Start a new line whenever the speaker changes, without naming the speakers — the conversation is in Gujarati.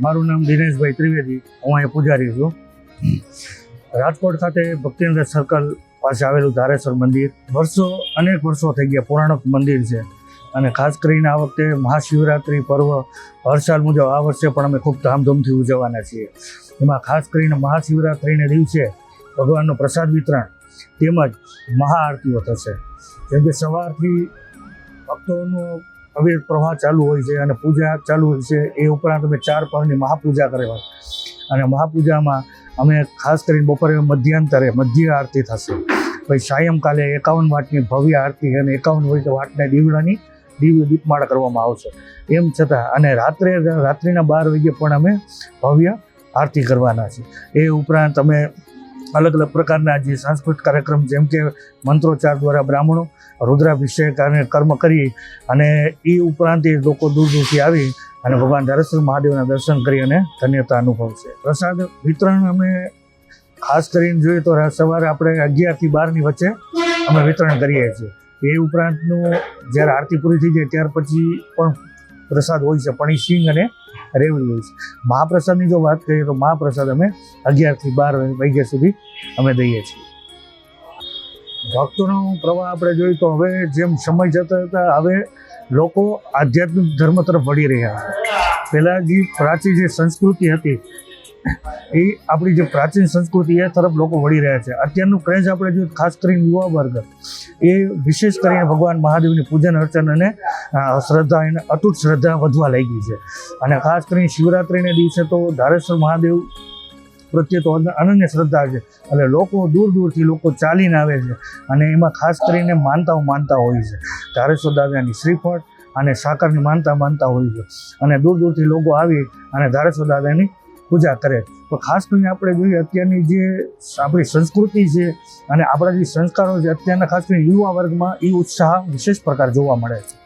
મારું નામ દિનેશભાઈ ત્રિવેદી. હું અહીંયા પૂજારી છું. રાજકોટ ખાતે ભક્તિનગર સર્કલ પાસે આવેલું ધારેશ્વર મંદિર. વર્ષો, અનેક વર્ષો થઈ ગયા પૌરાણિક મંદિર છે. અને ખાસ કરીને આ વખતે મહાશિવરાત્રિ પર્વ હર સાલ મુજબ આ વર્ષે પણ અમે ખૂબ ધામધૂમથી ઉજવવાના છીએ. એમાં ખાસ કરીને મહાશિવરાત્રિને દિવસે ભગવાનનો પ્રસાદ વિતરણ તેમજ મહાઆરતીઓ થશે. જેમ કે સવારથી ભક્તોનો અવિર પ્રવાહ ચાલુ હોય છે અને પૂજા ચાલુ હોય છે, એ ઉપરાંત અમે ચાર પરની મહાપૂજા કરે અને મહાપૂજામાં અમે ખાસ કરીને બપોરે મધ્યાંતરે મધ્ય આરતી થશે. પછી સાયંકાલે એકાવન વાટની ભવ્ય આરતી અને એકાવન વાટના દીવડાની દિવ્ય દીપમાળા કરવામાં આવશે. એમ છતાં અને રાત્રે, રાત્રિના બાર વાગ્યે પણ અમે ભવ્ય આરતી કરવાના છે. એ ઉપરાંત અમે અલગ અલગ પ્રકારના જે સાંસ્કૃતિક કાર્યક્રમ, જેમ કે મંત્રોચ્ચાર દ્વારા બ્રાહ્મણો રુદ્રાભિષેક અને કર્મ કરી અને એ ઉપરાંત એ લોકો દૂર દૂરથી આવી અને ભગવાન ધારેશ્વર મહાદેવના દર્શન કરી અને ધન્યતા અનુભવશે. પ્રસાદ વિતરણ અમે ખાસ કરીને જોઈએ તો સવારે આપણે અગિયારથી બારની વચ્ચે અમે વિતરણ કરીએ છીએ. એ ઉપરાંતનું જ્યારે આરતી પૂરી થઈ જાય ત્યાર પછી પણ પ્રસાદ હોય છે, પણ સિંગ અને રેવડી હોય મહાપ્રસાદની જો વાત કરીએ તો મહાપ્રસાદ અમે અગિયારથી બાર વાગ્યા સુધી અમે દઈએ છીએ. ભક્તોનો પ્રવાહ આપણે જોઈએ તો હવે જેમ સમય જતા હતા હવે લોકો આધ્યાત્મિક ધર્મ તરફ વળી રહ્યા છે. પહેલાં જે પ્રાચીન જે સંસ્કૃતિ હતી એ આપણી જે પ્રાચીન સંસ્કૃતિ એ તરફ લોકો વળી રહ્યા છે. અત્યારનું ક્રેઝ આપણે જો ખાસ કરીને યુવા વર્ગ. એ વિશેષ કરીને ભગવાન મહાદેવની પૂજન અર્ચન અને શ્રદ્ધા એને અતૂટ શ્રદ્ધા વધવા લાગી છે. અને ખાસ કરીને શિવરાત્રિને દિવસે તો ધારેશ્વર મહાદેવ પ્રત્યે તો અનન્ય શ્રદ્ધા છે. એટલે લોકો દૂર દૂરથી લોકો ચાલીને આવે છે અને એમાં ખાસ કરીને માનતાઓ માનતા હોય છે. ધારેશ્વર દાદાની શ્રીફળ અને સાકરની માનતા માનતા હોય છે. અને દૂર દૂરથી લોકો આવી અને ધારેશ્વર દાદાની પૂજા કરે. તો ખાસ કરીને આપણે જોઈએ અત્યારની જે આપણી સંસ્કૃતિ છે અને આપણા જે સંસ્કારો છે, અત્યારના ખાસ કરીને યુવા વર્ગમાં એ ઉત્સાહ વિશેષ પ્રકાર જોવા મળે છે.